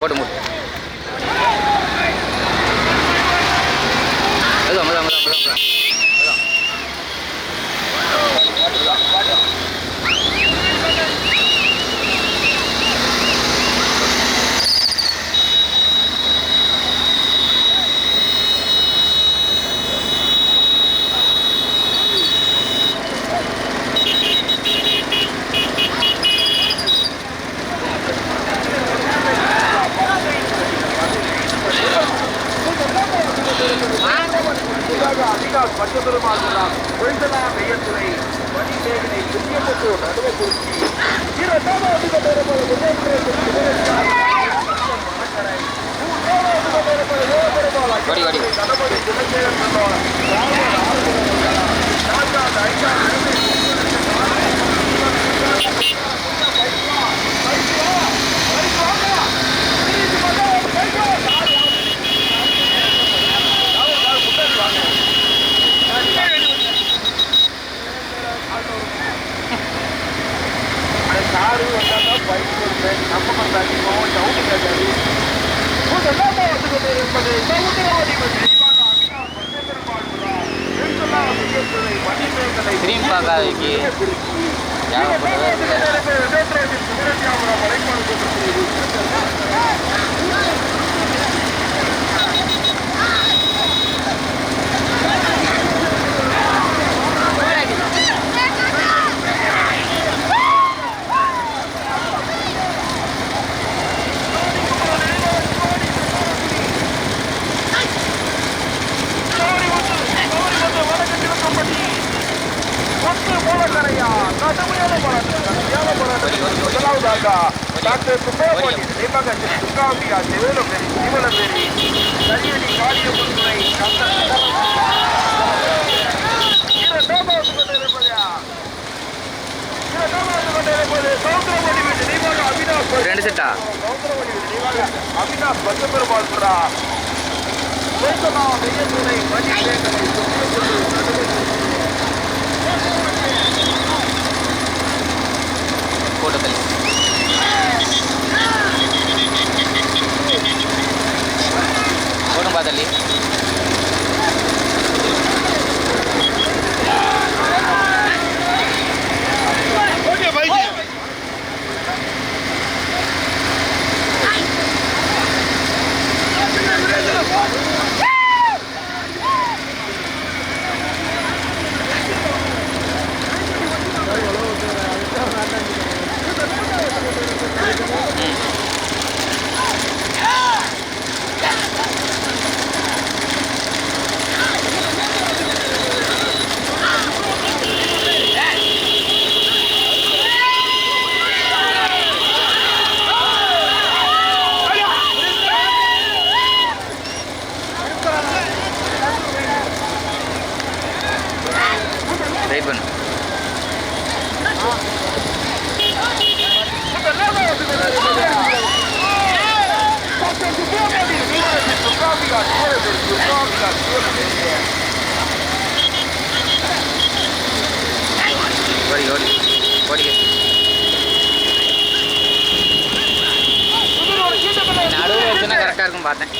போட்டு மூட்டு மெதுவா மெதுவா மெதுவா மெதுவா மெதுவா அதிகார் பஞ்சபெருமாள் கொள்கலா மையத்துறை மணிமேகலை புதியமுத்தூர் நடுவக்குறிச்சி இரண்டாவது கொண்டிருப்பது வடி, பைக் வருது நம்ம பண்ணாங்க டவுன் கேட்டாரு முதலாம் பார்த்து கொண்டிருப்பது சமுத்திரவாதி தெளிவாக அபிராம் பஞ்சபெருமாள் புறா டாக்டர் சுப்பிரமணியன் நிர்மகன் துர்காம்பிகா சிவலபேரி சிவலபேரி கல்யாணி காளியமுத்துறை இரண்டாவது ரெண்டு செட்டா அவினாஷ் பஞ்சபெருமாள் புறா கோசலா மையத்துறை மணி சேகரை கூட்டத்தில். போட்டும் பார்த்தல்லி ஓடிக்க நடுவில் வச்சுன்னா கரெக்டாக இருக்கும் பார்த்தேன்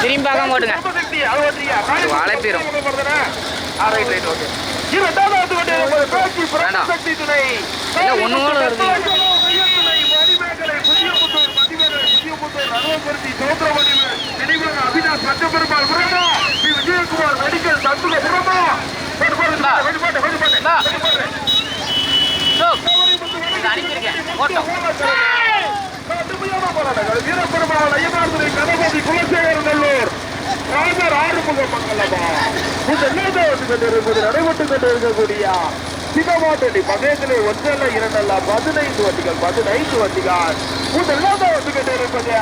திரும்பி பார்க்காம ஓட்டுங்க அது வளைப்பிரும். வேண்டாம். ஒண்ணு கூட வருது. விஜயகுமார் மெடிக்கல் தந்துல புறமா இந்தா. இந்தா. இது அனுப்பியிருக்கேன் ஓட்டம் கடுமையான போராட்டங்கள். வீரபெருமாள் ஐயனார்துறை கணபதி குலசேகர நல்லூர். ராஜர் ஆறுமுக மங்கலமா? முதலாவது கொண்டிருப்பது நடைபெற்றுக் கொண்டிருக்கக்கூடிய சிவமாட்டடி மகேந்திரை ஒன்றல்ல இரண்டல்ல பதினைந்து வண்டிகள் பதினைந்து வண்டிகள். முதலாவது கொண்டிருப்பது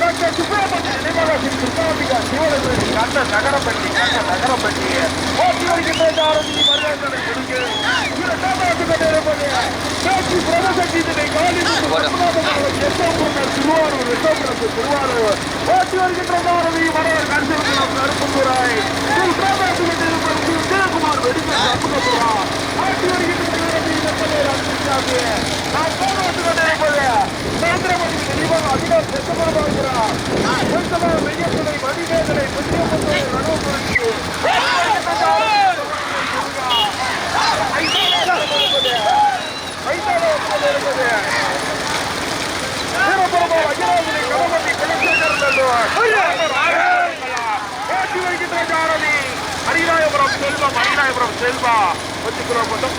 டாக்டர் சுப்பிரமணிய நிமலத்தின் சுத்தாம்பிகா சிவனத்தில் நகரப்பட்டி கண்ண நகரப்பட்டி ஓட்டி வருகின்ற ஆரம்பித்து மரியாதை கொடுக்கு இந்த சாதாரணத்துக்கு நேரப்படி பேச்சு பிரதசத்தினை காலி எட்டோபுரம் திருவாரூர் எட்டோபுரம் திருவாரூர் ஓட்டி வருகின்ற ஆரம்பி மரையார் கருத்து கருப்புத்துறை சாதாரணத்துக்கு நேரப்படி அரிராயபுரம் செல்வம் அரிராயபுரம் செல்வா வச்சுக்கிறோம் மட்டும்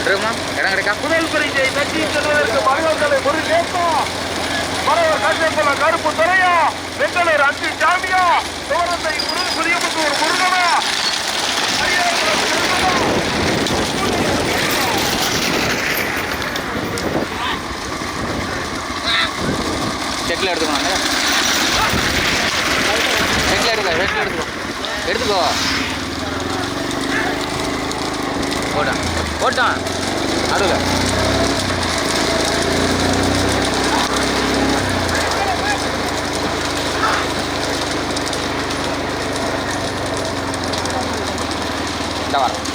விட்டுருமா இடம் கிடைக்கா புயல் குறித்து வெற்றி செல்வதற்கு மனிதர்களை ஒரு நேசம் மனவர் காட்சியப்பல கருப்பு துறையா வெங்கலூர் அஞ்சு சாமியா ஒரு முருகனா செட்டில் எடுத்துக்கணும் செட்டில் எடுக்க வெட்டில் எடுத்துக்கோ எடுத்துக்கோ போடா ஓட்டான் நடுவில் இந்த வரேன்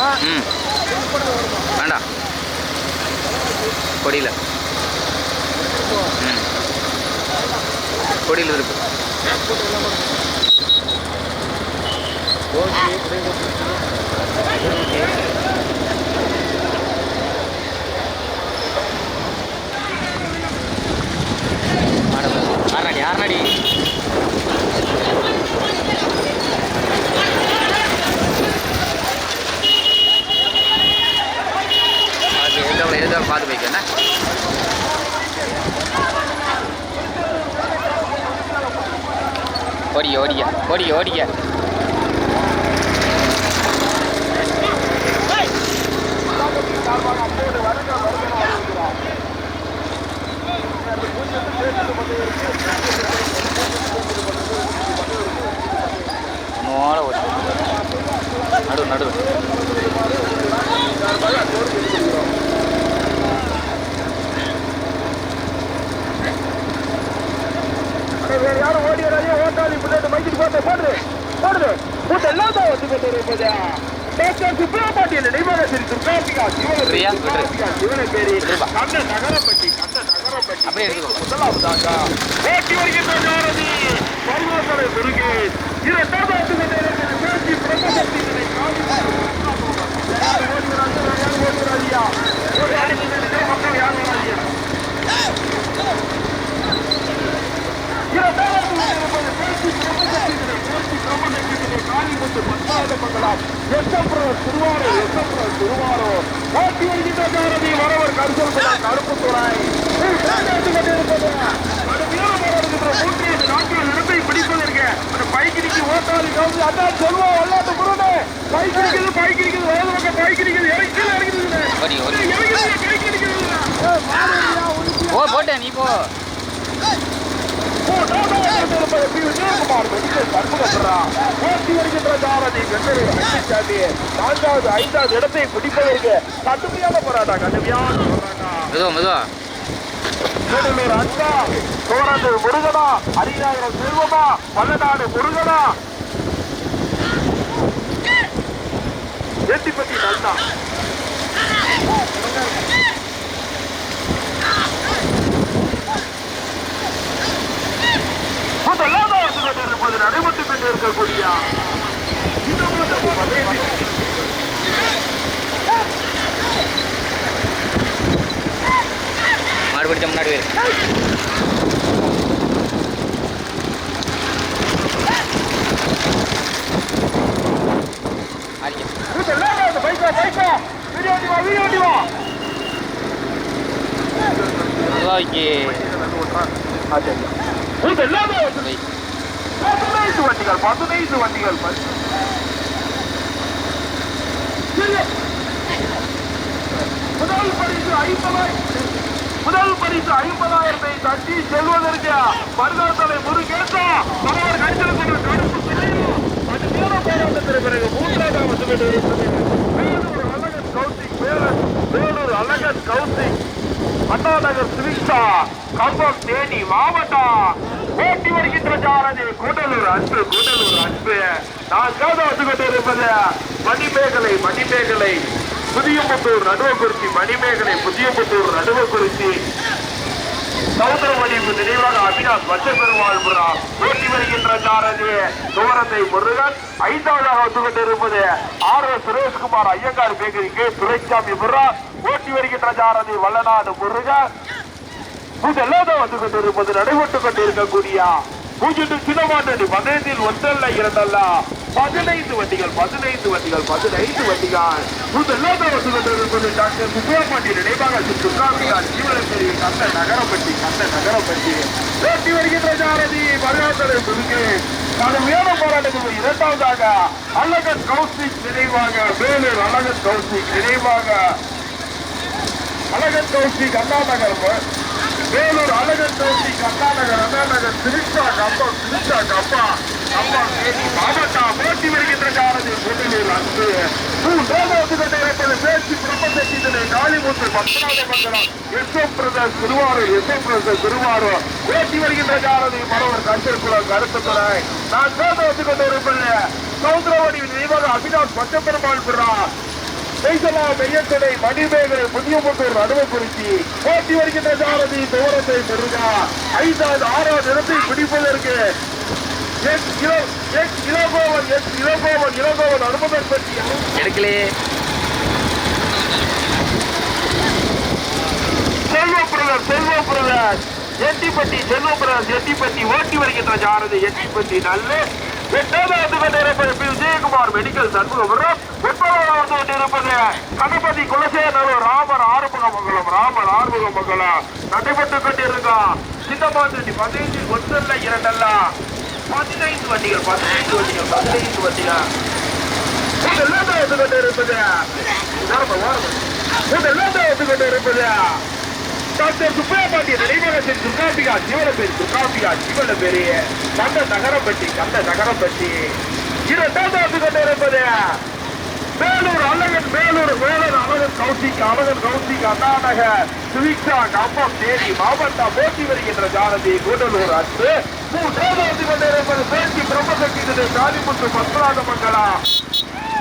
ம். வேண்டாம் கொடியில். ம். கொடியில் இருக்கு. ஆறடி ஆறடி எவ்வளோ பார்த்து வைக்கணும் ஓடிய ஓடிய ஓடிய ஓடிய மோள ஓடி. நடு நடு. யாரும் ஓடிறாதே ஓட்டாளி பிள்ளைட்டு மைக்கிட்டு போட்டு போடுது போடுது. போட்டு எல்லாம் தான் வந்து கொண்டு இருப்பதா சுப்ரமணியன் நகரப்பட்டி கண்ண நகரப்பட்டி. முதலாவதாக ஓட்டி வருகின்ற ஜாரதி பருவக்கலை முருகே இரண்டாவது ஆண்டு கொண்டிருக்கிற பேச்சு பிரம்மசக்திகளை காவி யார் ஓடுகிறார்கள் யார் ஓடுகிறாரியா ஒரு அடிக்கின்ற மக்கள் யார் ஓடுகிறாரியா இரண்டாவது கொண்டிருப்பது பேச்சு பிரம்மசக்திகளை பேச்சு பிரம்மசக்திகளை காளிமுத்து பத்தாவது மங்கலம் எஸ்எப்ரஸ் திருவாரூர் எஸ்எப்ரஸ் திருவாரூர் ஓட்டி வருகின்ற ஜாரதி வரவர் கருசல் கருப்பு துறை கொண்டிருப்பது கடுமையான வருகின்ற மூன்றியது நான்கு இடத்தை பிடிப்பதற்கு அந்த பைக்கிரிக்கு ஓட்டாளி கவுந்து அதான் சொல்வோம் விளையாட்டு குருடு பைக் இருக்குது பைக் இருக்குது வலது பக்கம் பைக் இருக்குது இறக்கி இறங்குது ஓடி ஓடி இறங்குது கைக்கு இருக்குது ஓ போட்டேன் நீ போ ஐந்தாவது இடத்தை பிடிப்பதற்கு கடுமையான போராட்டம் கடுமையான போராட்டம் மெதுவா. அண்ணா சோழநாடு முருகனா அரிநாயகர் செல்வமா பல்லநாடு முருகனா எட்டிப்பட்டி நன்னா முதலாவது ஆசிரியர் இருப்பது நடைபெற்றுக் கொண்டிருக்கக்கூடிய இந்த மாடு பிடிச்ச முன்னாடி போயிரு ஆடிக்க முதலாவது பைக்கா பைக்கா வீடியோ வா வீடியோ வா மெதுவாக்கி முதலாவது பதினைந்து வண்டிகள் பதினைந்து வண்டிகள். முதல் பரிசு ஐம்பதாயிரம் முதல் பரிசு ஐம்பதாயிரத்தை தட்டி செல்வதற்கு மருதாத்தலை முருகேசா மனவர் கைத்தல் கொண்ட கருப்பு பிறகு மூன்றாவது அமைச்சர் கொண்டிருக்கிறது வேலூர் அழகன் கௌசிக் வேலன் வேலூர் அழகன் கௌசிக் அண்ணாநகர் சுவிக்ஷா கம்பம் தேனி மாவட்டம். ஓட்டி வருகின்ற ஜாரதி கூடலூர் அன்பு கூடலூர் அன்பு. நான் காத வந்து கொண்டிருப்பது மணிமேகலை மணிமேகலை புதியமுத்தூர் நடுவக்குறிச்சி மணிமேகலை புதியமுத்தூர் நடுவக்குறிச்சி. சௌந்தரமணிப்பு நினைவாக அவினாஷ் வச்சபெருமாள் புறா ஓட்டி வருகின்ற ஜாரதி துவரத்தை முருகன். ஐந்தாவதாக வந்து கொண்டிருப்பது ஆர் எஸ் சுரேஷ்குமார் ஐயங்கார் பேக்கரிக்கு துரைசாமி புறா ஓட்டி வருகின்ற ஜாரதி வல்லநாடு முருக. இதெல்லாம் வந்து கொண்டிருப்பது நடைபெற்றுக் கொண்டிருக்கக்கூடிய பூஜ்ஜிட்டு சின்னமாட்டடி பதினைந்தில் ஒன்றல்ல இரண்டல்ல. பதினைந்து வண்டிகள் பதினைந்து வண்டிகள் பதினைந்து வண்டிகள். இதெல்லாம் வந்து கொண்டிருப்பது டாக்டர் சுப்பிரமணிய நினைவாக சுற்றுலாவியார் ஜீவனத்தில் கந்த நகரப்பட்டி கந்த நகரப்பட்டி. ஓட்டி வருகின்ற ஜாரதி மரியாதை முதுகு கடுமையான போராட்டத்தில் இரண்டாவதாக அழகன் கௌசிக் நினைவாக வேலூர் அழகன் கௌசிக் நினைவாக. அழகன் கௌசிக் அண்ணா வேலூர் அழகன் கௌசிக் அண்ணா நகர் அண்ணா நகர் திருச்சா கப்பா திருச்சா கப்பா கப்பா தேனி மாவட்டம் போட்டி வருகின்ற காரணி கூட்டலூர் அன்பு மூன்றாவது பேச்சு பிரபஞ்சத்தினை Kalimuthu Padmanatha Mangalam brother Thiruvarur S brother Thiruvarur. போட்டி வருகின்ற காரணி மனவர் கருத்திற்குளம் கருத்துத்துறை நான் சேர்ந்து கொண்டிருப்பது சௌந்தரவடி நினைவாக அபினாஷ் பச்சப்பெருமாள் பிறா. மெய்சலா மெய்யத்தனை மணிமேகலை புதியமுத்தூர் நடுவக்குறிச்சி. போட்டி வருகின்ற சாரதி துவரத்தை பெருகா ஐந்தாவது ஆறாவது இடத்தை பிடிப்பதற்கு எஸ் இள- எஸ் இளங்கோவன் எஸ் இளங்கோவன் இளங்கோவன் அனுமதன் பற்றி எடுக்கலே. செல்வ பிரதர் செல்வ பிரதர். எட்டிப்பட்டி செல்வ பிரதர் எட்டிப்பட்டி. ஓட்டி வருகின்ற சாரதி எட்டிப்பட்டி நல்ல. எட்டாவது. விஜயகுமார் மெடிக்கல் சண்முகபுரம். ஒன்பதாவது கொண்டிருப்பது கணபதி குலசேனூர் ராமர் ஆறுமுகமங்கலம் ராமர் ஆறுமுகமங்கலம். நடைபெற்றுக் கொண்டிருக்கோம் சின்னமாட்டி பதினைந்து ஒன்றல்ல இரண்டல்ல. பதினைந்து வண்டிகள் பதினைந்து வண்டிகள் பதினைந்து வண்டிகள். இதெல்லாம் வந்து கொண்டிருப்பது இதெல்லாம் வந்து கொண்டிருப்பது டாக்டர் சுப்பையபாட்டி நினைவகத்தின் சுக்காபிகா ஜீவன பேர் சுக்காபிகா ஜீவன பேரு கண்ட நகரப்பட்டி கந்த நகரப்பட்டி இரண்டாவது கொண்டிருப்பது வேலூர் அழகன் வேலூர் வேலூர் அழகன் கௌசிக் அழகன் கௌசிக் அண்ணாநகர் சுவிக்ஷா கம்பம் தேனி மாவட்டம் போட்டி வருகின்ற ஜானதி கூடலூர் அன்று மூன்றாவது கொண்டிருப்பது பேச்சு பிரம்மசக்தி திரு காளிமுத்து பத்மநாத மங்களா.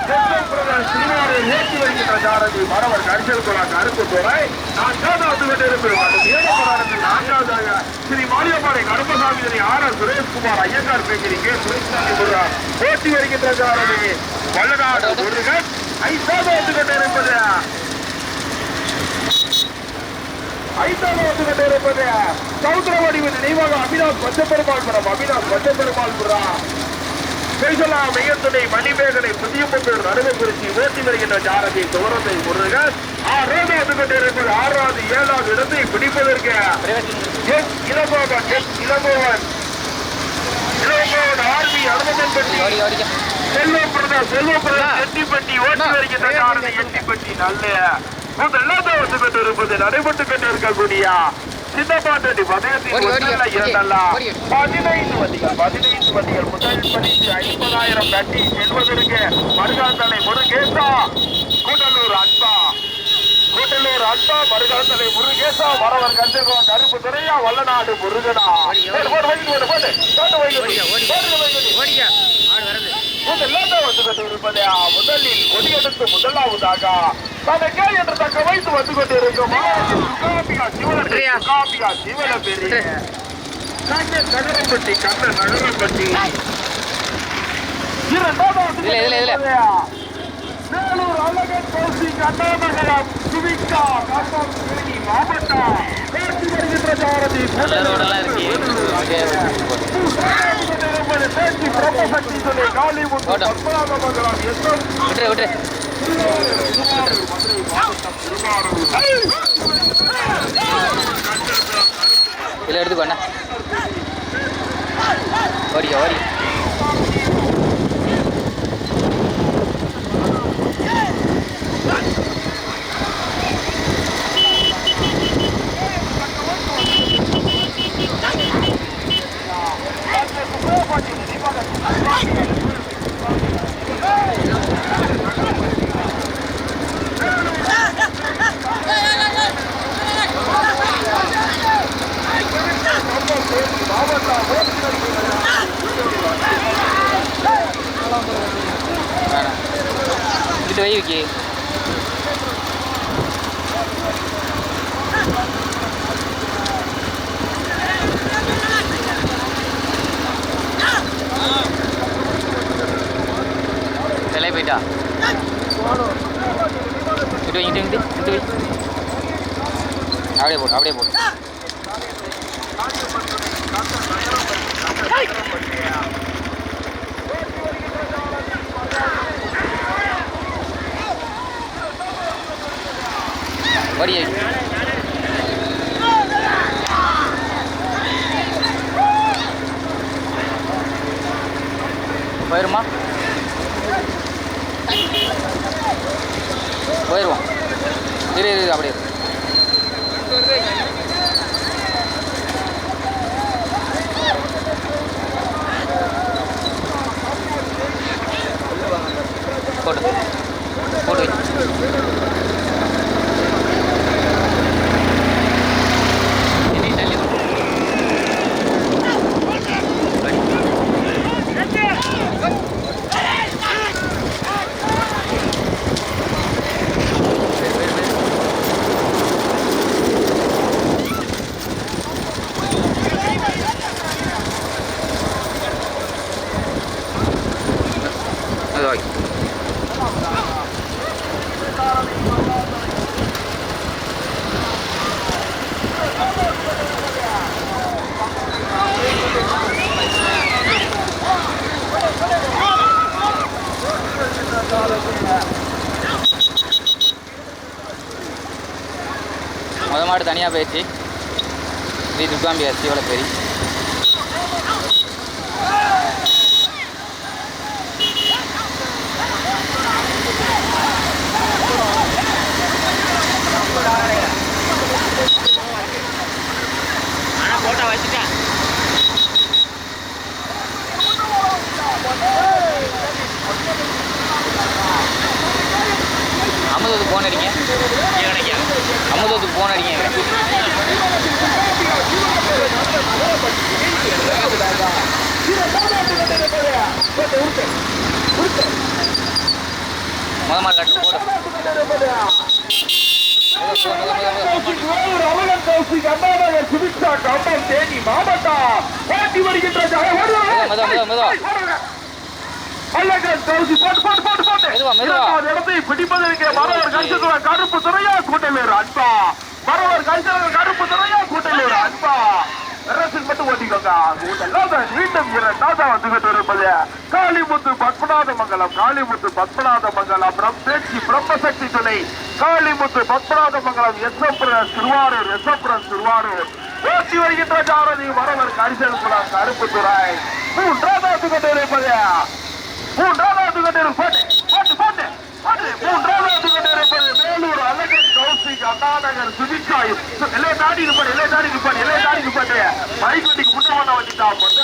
நான்காவது ஏற்றி வருகின்ற ஜானதி மரவர் கரிசல் குலா கருத்து துறை நான்காவது கொண்டிருப்பது ஏழப்படாரத்தில் நான்காவதாக Sri Mariyamparai Karuppasamy Thiru R Sureshkumar Iyengar bakery K Sureshsamy Muruga போட்டி வருகின்ற ஜானதி வல்லநாடு முருகன். ஐந்தாவது கொண்டிருப்பது ஐந்தாவது கொண்டிருப்பது சௌத்திரவாடிவின் நினைவாக அபினாஷ் பச்சப்பெருமாள் புறம் அபினாஷ் பச்சப்பெருமாள் புறம் பேசலா மையத்துணை மணிமேகலை புதிய புத்தூர் நடுவக்குறிச்சி ஓட்டி வருகின்ற ஜாரதி துவரத்தை முருகன். ஆறாவது கொண்டிருப்பது ஆறாவது ஏழாவது இடத்தை பிடிப்பதற்கு எஸ் இளங்கோவன். இளங்கோவன் ஆர்மி அனுமதன் பற்றி செல்வம் செல்வம். எட்டிப்பட்டி ஓட்டி. வருகின்ற எட்டிப்பட்டி நல்ல முதலாவது கொண்டு இருப்பது நடைபெற்று கொண்டு இருக்கக்கூடிய சின்னப்பாட்டி பதினெட்டு இரண்டல்ல. பதினைந்து வண்டிகள் பதினைந்து வண்டிகள் முதல் பரிசு ஐம்பதாயிரம் கட்டி செல்வதற்கு மருகாந்தலை முருகேசா கூட்டலூர் அன்பா கூட்டலூர் அன்பா மருகாந்தலை முருகேசா வரவர் கஞ்சகம் கருப்பு துறையா வல்லநாடு முருகனா. முதலில் கொடியெடுத்து முதலாவதாக தனக்கே என்று தக்க வைத்து வந்து கொண்டிருக்கும் மாவட்டத்தில் சுகாபிகா சிவன விட்டுறியா? சுகாபிகா சிவன பெரிய விட்டு. கண்ணன் நகரம்பட்டி கண்ணன் நகரம்பட்டி இரண்டாவது. வேலூர் அழகன் கௌசிக் அண்ணாநகரம் சுவிக்கா கம்பம் மாவட்டம் பேசி வருகின்ற சாரதி பிரம்மசக்தி சொல்லி காலிவுட் பத்மநாபமங்கலம் எஸ்எம் இதில் 要驗。ஓடி தனியாக போயிடுச்சு இது துர்காம்பி அரிசி எவ்வளோ பெரிய ஆனால் போட்டோ வச்சுட்டேன் அமுதத்துக்கு ஃபோன் அடிங்க. அமுதத்துக்கு ஃபோன் அடிங்க. முத கட்டு போடு. வருகின்ற இரண்டாவது இடத்தை பிடிப்பதற்கு மரவர் கரிசத்துவ கருப்பு துறையா கூட்டலூர் அன்பா. மரவர் கரிசத்துவ கருப்பு துறையா கூட்டலூர் அன்பா. மட்டும் ஓட்டிக்கோங்க. கூட்டெல்லாம் மீண்டும் இரண்டாவது வந்துகிட்டு இருப்பது காளிமுத்து பத்மநாத மங்கலம் காளிமுத்து பத்மநாத மங்கலம் பிரம் பேச்சு பிரம்மசக்தி துணை காளிமுத்து பத்மநாத மங்கலம் எஸ்எப்புரம் திருவாரூர் எஸ்எப்புரம் திருவாரூர். ஓட்டி வருகின்ற ஜாரதி மரவர் கரிசல் குளம் கருப்பு துறை. மூன்றாவது வந்துகிட்டு இருப்பது மூன்றாவது கட்டர் போட்டு மூன்றாவது கட்டர் இருப்பது அழகன் கௌசிக் அண்ணாநகர் சுதிக்காய் எல்லை தாடி இருப்பாரு எல்லை தாடி இருப்பாரு எல்லை இருப்பாரு பொன்னாவட்டி டாக்டர்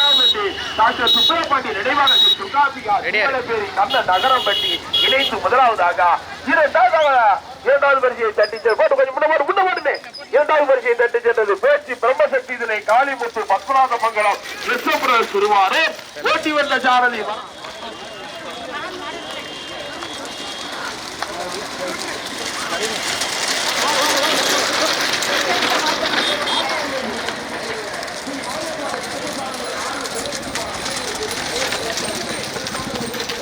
நினைவாக சுகாபிகா பேரி நகரம் பட்டி இணைத்து முதலாவதாக இரண்டாவது இரண்டாவது பரிசையை தட்டி போட்டு கொஞ்சம் இரண்டாவது பரிசையை தட்டி சென்றது பேச்சு பிரம்மசக்தி இதனை காளிமுத்து பத்மநாத மங்கலம் கிருஷ்ணபுரம் சிறுவாறு ஓட்டி வந்த சாரதி Thank you.